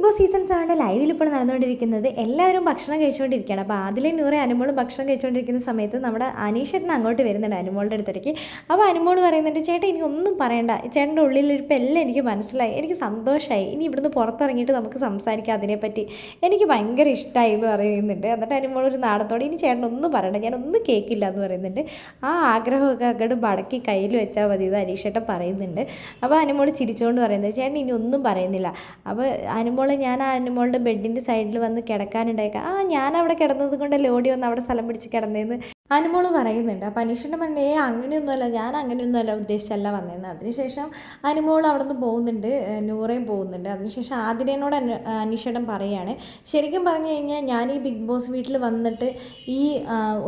Big boss season സെവന്റെ ലൈവിൽ ഇപ്പോൾ നടന്നുകൊണ്ടിരിക്കുന്നത്. എല്ലാവരും ഭക്ഷണം കഴിച്ചുകൊണ്ടിരിക്കുകയാണ്. അപ്പോൾ അതിലെ നൂറെ അനുമോളും ഭക്ഷണം കഴിച്ചുകൊണ്ടിരിക്കുന്ന സമയത്ത് നമ്മുടെ അനീഷേട്ടൻ അങ്ങോട്ട് വരുന്നുണ്ട് അനുമോളുടെ അടുത്തേക്ക്. അപ്പോൾ അനുമോൾ പറയുന്നുണ്ട് ചേട്ടാ എനിക്ക് ഒന്നും പറയണ്ട. ചേട്ടന്റെ ഉള്ളിലിരിപ്പം എല്ലാം എനിക്ക് മനസ്സിലായി. എനിക്ക് സന്തോഷമായി ഇനി ഇവിടുന്ന് പുറത്തിറങ്ങിയിട്ട് നമുക്ക് സംസാരിക്കാം അതിനെപ്പറ്റി. എനിക്ക് ഭയങ്കര ഇഷ്ടമായി എന്ന് പറയുന്നുണ്ട്. എന്നിട്ട് അനുമോൾ ഒരു നാടത്തോടെ ഇനി ചേട്ടൻ ഒന്നും പറയണ്ട. ഞാൻ ഒന്നും കേൾക്കില്ല എന്ന് പറയുന്നുണ്ട്. ആ ആഗ്രഹമൊക്കെ അങ്ങോട്ട് മടക്കി കയ്യിൽ വെച്ചാൽ മതി അനീഷ് അനീഷേട്ടൻ പറയുന്നുണ്ട്. അപ്പോൾ അനുമോൾ ചിരിച്ചുകൊണ്ട് പറയുന്നത് ചേട്ടൻ ഇനി ഒന്നും പറയുന്നില്ല. അപ്പോൾ അനുമോളെ ഞാൻ ആ അനുമോളുടെ ബെഡിന്റെ സൈഡിൽ വന്ന് കിടക്കാനുണ്ടായേക്കാം. ആ ഞാൻ അവിടെ കിടന്നത് കൊണ്ടല്ലേ ഓടി വന്ന് അവിടെ സ്ഥലം പിടിച്ച് കിടന്നതെന്ന് അനുമോൾ പറയുന്നുണ്ട് അപ്പോൾ അനീഷിന്റെ ഏ അങ്ങനെയൊന്നുമല്ല ഞാൻ അങ്ങനെയൊന്നുമല്ല ഉദ്ദേശിച്ചല്ല വന്നതെന്ന്. അതിനുശേഷം അനുമോൾ അവിടെ നിന്ന് പോകുന്നുണ്ട് നൂറേയും പോകുന്നുണ്ട്. അതിനുശേഷം ആതിരേനോട് അനു അനീഷേട്ടൻ പറയുകയാണ് ശരിക്കും പറഞ്ഞു കഴിഞ്ഞാൽ ഞാൻ ഈ ബിഗ് ബോസ് വീട്ടിൽ വന്നിട്ട് ഈ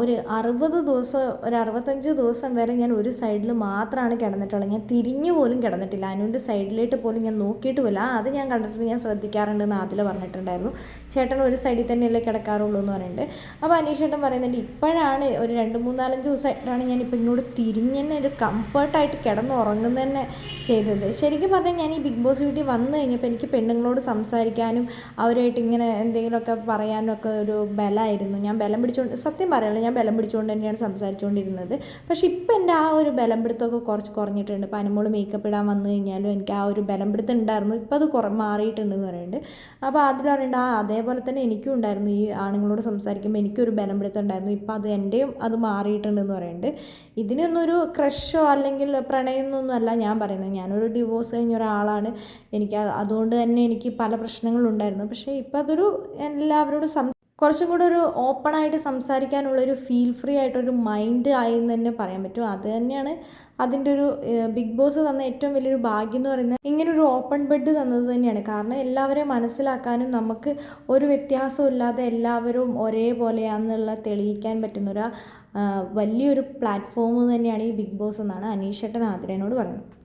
ഒരു അറുപത് ദിവസം ഒരു അറുപത്തഞ്ച് ദിവസം വരെ ഞാൻ ഒരു സൈഡിൽ മാത്രമാണ് കിടന്നിട്ടുള്ളത്. ഞാൻ തിരിഞ്ഞു പോലും കിടന്നിട്ടില്ല. അനുവിന്റെ സൈഡിലേക്ക് പോലും ഞാൻ നോക്കിയിട്ട് പോലും അത് ഞാൻ കണ്ടിട്ട് ഞാൻ ശ്രദ്ധിക്കാറുണ്ട് എന്ന് ആദില പറഞ്ഞിട്ടുണ്ടായിരുന്നു. ചേട്ടൻ ഒരു സൈഡിൽ തന്നെയല്ലേ കിടക്കാറുള്ളൂ എന്ന് പറയുന്നുണ്ട് അപ്പോൾ അനീഷേട്ടൻ പറയുന്നുണ്ട് ഇപ്പോഴാണ് ഒരു രണ്ട് മൂന്നാലഞ്ച് ദിവസമായിട്ടാണ് ഞാനിപ്പോൾ ഇങ്ങോട്ട് തിരിഞ്ഞ് തന്നെ ഒരു കംഫർട്ടായിട്ട് കിടന്ന് ഉറങ്ങുന്ന തന്നെ ചെയ്തത്. ശരിക്കും പറഞ്ഞാൽ ഞാൻ ഈ ബിഗ് ബോസ് വീട്ടിൽ വന്നു കഴിഞ്ഞപ്പോൾ എനിക്ക് പെണ്ണുങ്ങളോട് സംസാരിക്കാനും അവരായിട്ട് ഇങ്ങനെ എന്തെങ്കിലുമൊക്കെ പറയാനൊക്കെ ഒരു ബലമായിരുന്നു. ഞാൻ ബലം പിടിച്ചുകൊണ്ട് സത്യം പറയാമല്ലോ ഞാൻ ബലം പിടിച്ചുകൊണ്ട് തന്നെയാണ് സംസാരിച്ചുകൊണ്ടിരുന്നത് പക്ഷേ ഇപ്പം എന്റെ ആ ഒരു ബലം പിടുത്തമൊക്കെ കുറച്ച് കുറഞ്ഞിട്ടുണ്ട്. ഇപ്പോൾ മേക്കപ്പ് ഇടാൻ വന്നു കഴിഞ്ഞാലും എനിക്ക് ആ ഒരു ബലം പിടുത്തം ഉണ്ടായിരുന്നു. ഇപ്പം അത് കുറ മാറിയിട്ടുണ്ടെന്ന് പറയുന്നുണ്ട്. അപ്പോൾ അതിൽ പറയുന്നുണ്ട് ആ അതേപോലെ തന്നെ എനിക്കും ഉണ്ടായിരുന്നു ഈ ആണുങ്ങളോട് സംസാരിക്കുമ്പോൾ എനിക്കൊരു ബലം പിടുത്തം ഉണ്ടായിരുന്നു. ഇപ്പം അത് എന്റെയും അത് മാറിയിട്ടുണ്ടെന്ന് പറയുന്നുണ്ട്. ഇതിനൊന്നൊരു ക്രഷോ അല്ലെങ്കിൽ പ്രണയമൊന്നും അല്ല ഞാൻ പറയുന്നത് ഞാനൊരു ഡിവോഴ്സ് കഴിഞ്ഞ ഒരാളാണ്. എനിക്ക് അതുകൊണ്ട് തന്നെ എനിക്ക് പല പ്രശ്നങ്ങളുണ്ടായിരുന്നു. പക്ഷേ ഇപ്പം അതൊരു എല്ലാവരോടും സം കുറച്ചും കൂടെ ഒരു ഓപ്പൺ ആയിട്ട് സംസാരിക്കാനുള്ളൊരു ഫീൽ ഫ്രീ ആയിട്ടൊരു മൈൻഡ് ആയി എന്ന് തന്നെ പറയാൻ പറ്റും. അത് തന്നെയാണ് അതിന്റെ ഒരു ബിഗ് ബോസ് തന്ന ഏറ്റവും വലിയൊരു ഭാഗ്യം എന്ന് പറയുന്നത്. ഇങ്ങനെ ഒരു ഓപ്പൺ ബെഡ് തന്നത് തന്നെയാണ്. കാരണം എല്ലാവരെയും മനസ്സിലാക്കാനും നമുക്ക് ഒരു വ്യത്യാസവും ഇല്ലാതെ എല്ലാവരും ഒരേപോലെയാണെന്നുള്ള തെളിയിക്കാൻ പറ്റുന്ന ഒരു വലിയൊരു പ്ലാറ്റ്ഫോം തന്നെയാണ് ഈ ബിഗ് ബോസ് എന്നാണ് അനീഷേട്ടൻ ആതിരേനോട് പറയുന്നത്.